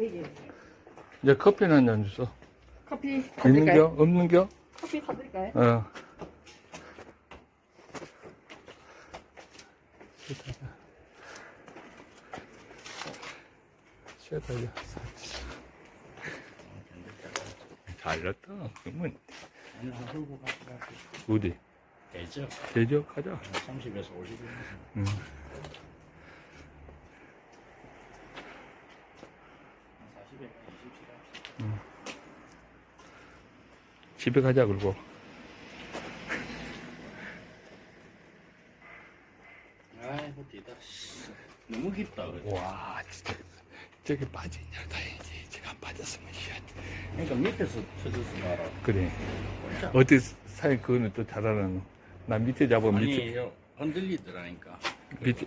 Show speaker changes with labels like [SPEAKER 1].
[SPEAKER 1] 예,
[SPEAKER 2] 이제 커피는 한잔 주소.
[SPEAKER 1] 커피
[SPEAKER 2] 있는
[SPEAKER 1] 사드릴까요?
[SPEAKER 2] 겨? 없는 겨?
[SPEAKER 1] 커피 사드릴까요?
[SPEAKER 2] 어. 쉐다야 잘났다. 그러면
[SPEAKER 3] 오늘 한 hul고 가서
[SPEAKER 2] 어디?
[SPEAKER 3] 되죠?
[SPEAKER 2] 대저 가자.
[SPEAKER 3] 30에서 50일.
[SPEAKER 2] 응.
[SPEAKER 3] 한 40에 20시간.
[SPEAKER 2] 집에 가자 그러고.
[SPEAKER 3] 아이고, 뒤다. 씨. 너무 깊다. 그죠?
[SPEAKER 2] 와 진짜 저기 빠지냐 다행이지. 제가 안 빠졌으면 희한.
[SPEAKER 3] 그러니까 밑에서 터져서 말아.
[SPEAKER 2] 그래. 어디 사이 그거는 또 잘하는. 나 밑에 잡으면 밑에
[SPEAKER 3] 아니, 요 흔들리더라니까.
[SPEAKER 2] 밑에